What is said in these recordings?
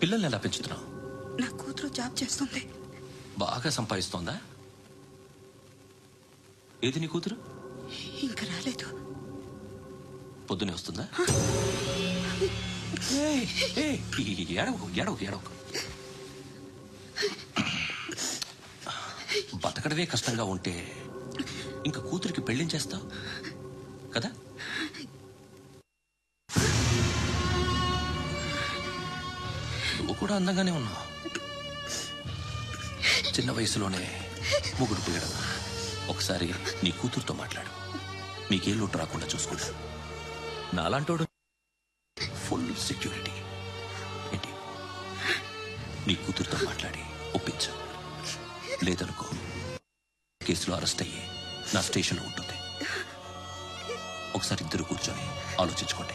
పిల్లల్ని ఎలా పెంచుతున్నావు? నా కూతురు జాబ్ చేస్తుంది. బాగా సంపాదిస్తోందా? ఏది నీ కూతురు? ఇంకా రాలేదు. పొద్దునే వస్తుందా? ఏడవకు ఏడవకు ఏడవకు. బతకడమే కష్టంగా ఉంటే ఇంకా కూతురికి పెళ్ళించేస్తావు కదా కూడా అందంగానే ఉన్నావు చిన్న వయసులోనే ముగ్గురు పోయడం ఒకసారి నీ కూతురుతో మాట్లాడు. మీకే లోటు రాకుండా చూసుకుంటా నాలాంటోడు ఫుల్ సెక్యూరిటీ. ఏంటి? నీ కూతురుతో మాట్లాడి ఒప్పించు. లేదనుకో కేసులో అరెస్ట్ అయ్యి నా స్టేషన్లో ఉంటుంది. ఒకసారి ఇద్దరు కూర్చొని ఆలోచించుకోండి.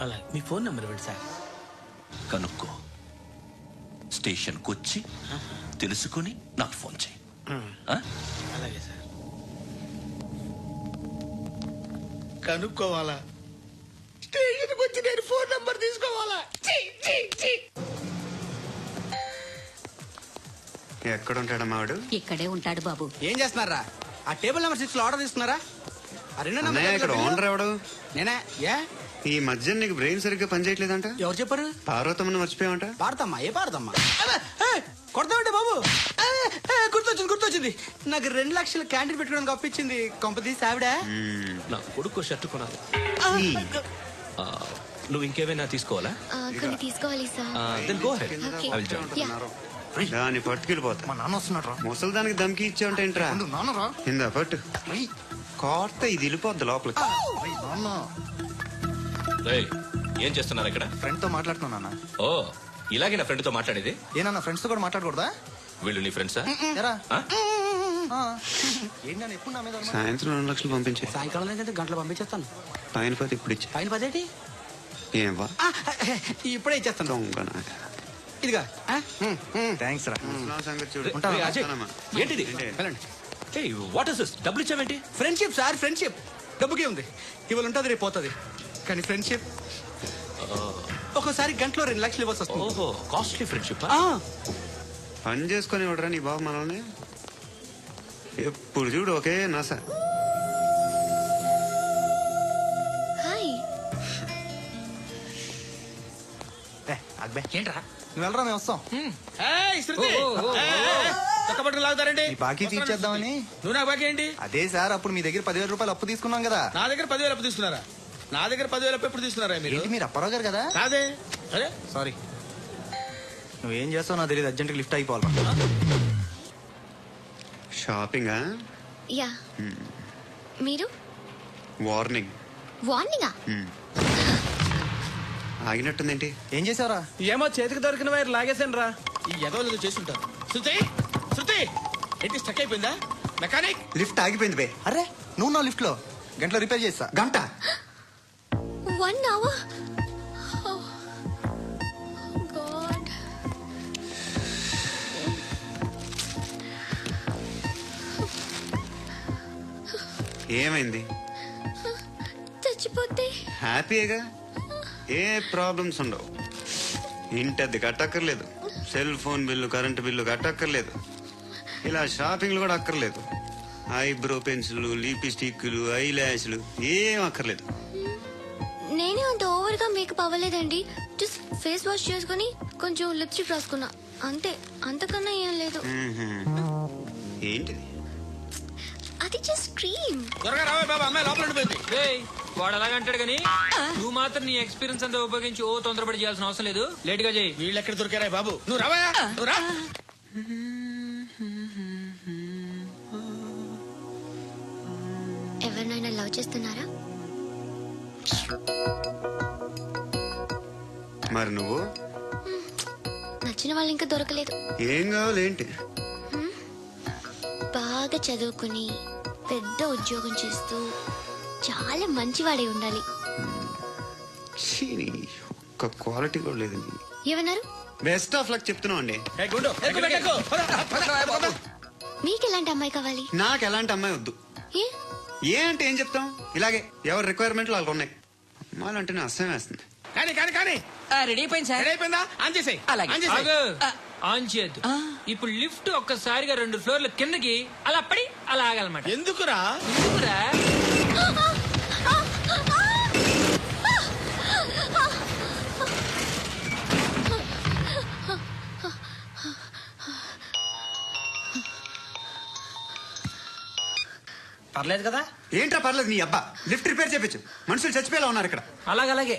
అలా మీ ఫోన్ నెంబర్ ఇవ్వండి సార్. కనుక్కో స్టేషన్కి వచ్చి తెలుసుకుని నాకు ఫోన్ చేయి. ఆ? అలాగే సార్. కనుక్కోవాలా? స్టేషన్కి వచ్చి నేను ఫోన్ నంబర్ తీసుకోవాలా. ఎక్కడ ఉంటాడమ్మా వాడు ఇక్కడే ఉంటాడు బాబు. ఏం చేస్తున్నారా? ఆ టేబుల్ నెంబర్ సిక్స్లో ఆర్డర్ తీసుకున్నారా? ఆ రెండో నెంబర్ అన్నయ్య ఇక్కడ ఓనర్ ఎవడు? నేనే ఏ? ఈ మధ్య నీకు బ్రెయిన్ సరిగ్గా పనిచేయట్లేదంట? ఎవరు చెప్పారు? పార్వతమ్మని మర్చిపోయావంట? పాడతామ్మా ఏ పాడతామ్మా కొడతామంటే బాబు? గుర్తొచ్చింది గుర్తొచ్చింది. నాకు రెండు లక్షలు క్యాంటీన్ పెట్టుకోవడానికి అప్పించింది కొంపతీసి ఆవిడ. నా కొడుకు షర్ట్ కొనాలి. ఆ, నువ్వు ఇంకేమైనా తీసుకోవాలా? ఆ, కొన్ని తీసుకోవాలి sir. Then go ahead Okay. I will join Yeah. దాన్ని పట్టుకెళ్ళిపోతా. మా నాన్న వస్తున్నాడు రా ముసలి దానికి దమ్కి ఇచ్చావంట ఏంట్రా? నాన్న రా ఇందా పట్టు. కోర్త ఇది వెళ్ళిపోద్ది లోపలికి. నాన్న. రేయ్, ఏం చేస్తున్నారు ఇక్కడ? ఫ్రెండ్తో మాట్లాడుతున్నా నాన్న. ఓ ఇలాగే నా ఫ్రెండ్తో మాట్లాడేది? ఏనన్నా ఫ్రెండ్స్తో కూడా మాట్లాడకూడదా? వీళ్ళు నీ ఫ్రెండ్సా. ఏంటి? సాయంత్రం రెండు లక్షలు పంపించే. సాయంకాలం గంటలు పంపించేస్తాను. పైన పోతే ఇప్పుడు ఇచ్చే. పైన పదేటి ఏం వా ఆ, ఇప్పుడే ఇచ్చేస్తాను. ఇదిగా థ్యాంక్స్ రా. సంగతి చూడు. ఏంటిది? ఏంటి? వాట్ ఇస్ దిస్ డబ్బులు ఇచ్చావేంటి? ఫ్రెండ్షిప్ సార్ ఫ్రెండ్షిప్ డబ్బుకే ఉంది. ఇవాళ ఉంటుంది రేపు పోతుంది. కానీ ఫ్రెండ్షిప్ ఒక్కోసారి గంటలో రెండు లక్షలు ఇవ్వాల్సి వస్తుంది. ఓహో కాస్ట్లీ ఫ్రెండ్షిప్ ఆ, పని చేసుకొని ఇవ్వడరా నీ బాబు మనల్ని? ఎప్పుడు చూడు ఒకే నస. హాయ్. ఏ, అక్బే ఏంట్రా? నువ్వు వెళ్ళరా మేము వస్తాం. లాగుతారండి. బాకీ తీర్చేద్దామని. నువ్వు నాకు బాకీ ఏంటి? అదే సార్ అప్పుడు మీ దగ్గర పదివేల రూపాయలు అప్పు తీసుకున్నాం కదా. నా దగ్గర పదివేలు అప్పు తీసుకున్నారా? నా దగ్గర పదివేలు అప్పు ఎప్పుడు తీసుకున్నారా మీరు? ఏంటి మీరు అప్పారావు గారు కదా? కాదే. అరే. సారీ. నువ్వేం చేస్తావు నాకు తెలియదు అర్జెంట్ లిఫ్ట్ అయిపోవాలి షాపింగా? యా. మీరు? వార్నింగ్. వార్నింగా? ఆగినట్టుందేంటి? ఏం చేసావురా ఏమో చేతికి దొరికిన వైర్ లాగేసాను రా ఈ ఎగవలు చేస్తుంటారు. శృతి! శృతి! ఏంటి స్టక్ అయిపోయిందా? మెకానిక్ లిఫ్ట్ ఆగిపోయింది బే. అరే నువ్వు నా లిఫ్ట్లో గంటలో రిపేర్ చేస్తా. గంట? వన్ అవర్ గాడ్ ఏమైంది? చచ్చిపోతే? హ్యాపీగా ఏ ప్రాబ్లమ్స్ ఉండవు. ఇంటి అద్దె కట్టక్కర్లేదు. Cell phone bill current bill కట్టక్కర్లేదు. ఇలా షాపింగ్లు కూడా అక్కర్లేదు. ఐబ్రో పెన్సిల్ లిప్స్టిక్లు ఐ ల్యాష్లు ఏం అక్కర్లేదు. మేకప్ అవ్వలేదండి. జస్ట్ ఫేస్ వాష్ చేసుకుని కొంచెం లిప్స్టిక్ రాసుకున్నా. అంతే. అంతకన్నా ఏం లేదు. ఏంటిది? అది జస్ట్ క్రీమ్ త్వరగా రావే బాబా అమ్మాయి లోపల ఉండిపోయింది. రేయ్, వాడు అలాగంటాడు కానీ నువ్వు మాత్రం నీ ఎక్స్పీరియన్స్ అంతా ఉపయోగించి ఓ తొందరపడి చేయాల్సిన అవసరం లేదు. లేట్గా చేయి. వీళ్ళు ఎక్కడ దొరికారా బాబు? నువ్వు రావా నువ్వు రా. ఎవరినైనా లవ్ చేస్తున్నారా? మరి నువ్వు? నచ్చిన వాళ్ళు ఇంకా దొరకలేదు. ఏం కావాలి ఏంటి? బాగా చదువుకుని పెద్ద ఉద్యోగం చేస్తూ చాలా మంచివాడే ఉండాలి. ఒక్క క్వాలిటీ కూడా లేదు ఏమన్నారు? బెస్ట్ ఆఫ్ లక్ చెప్తున్నావు అండి. మీకు ఎలాంటి అమ్మాయి కావాలి? నాకు ఎలాంటి అమ్మాయి వద్దు. ఏ? అంటే ఏం చెప్తాం? ఇలాగే ఎవరి రిక్వైర్మెంట్లు వాళ్ళకు ఉన్నాయి. అమ్మాయిలు అంటేనే అసహ్యం వేస్తుంది. కానీ కానీ కానీ. రెడీ అయిపోయింది సార్. రెడీ అయిపోయిందా? ఆన్ చేసేయ్. అలాగే. ఆన్ చేసేయ్. ఆగు. ఆన్ చేయద్దు ఇప్పుడు లిఫ్ట్ ఒక్కసారిగా రెండు ఫ్లోర్ల కిందకి అలా పడి అలా ఆగాలన్నమాట. ఎందుకురా? ఎందుకురా? పర్లేదు కదా? ఏంట్రా పర్లేదు నీ అబ్బా? లిఫ్ట్ రిపేర్ చేపించు. మనుషులు చచ్చిపోయేలా ఉన్నారు ఇక్కడ. అలాగలాగే.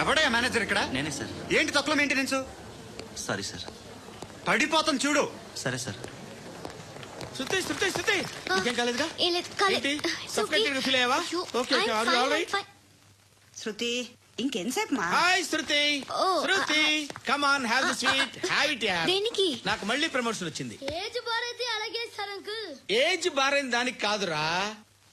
ఎవడయ్యా మేనేజర్ ఇక్కడ? నేనే సార్. ఏంటి తక్కువ మెయింటెనెన్స్ సారీ సార్. పడిపోతాం చూడు. సరే సార్. శృతి శృతి శృతి ఇంకేం కాలేదుగా? ఏం లేదు కాలేదు ఏంటి? అయ్యావా? శృతి ఇంకెంతసేపు మా hi Shruti Oh, Shruti come on have the sweet have it దేనికి? నాకు మళ్ళీ ప్రమోషన్ వచ్చింది. ఏజ్ బారైతే అలాగే సార్ అంకుల్ ఏజ్ బారైన దానికి కాదురా.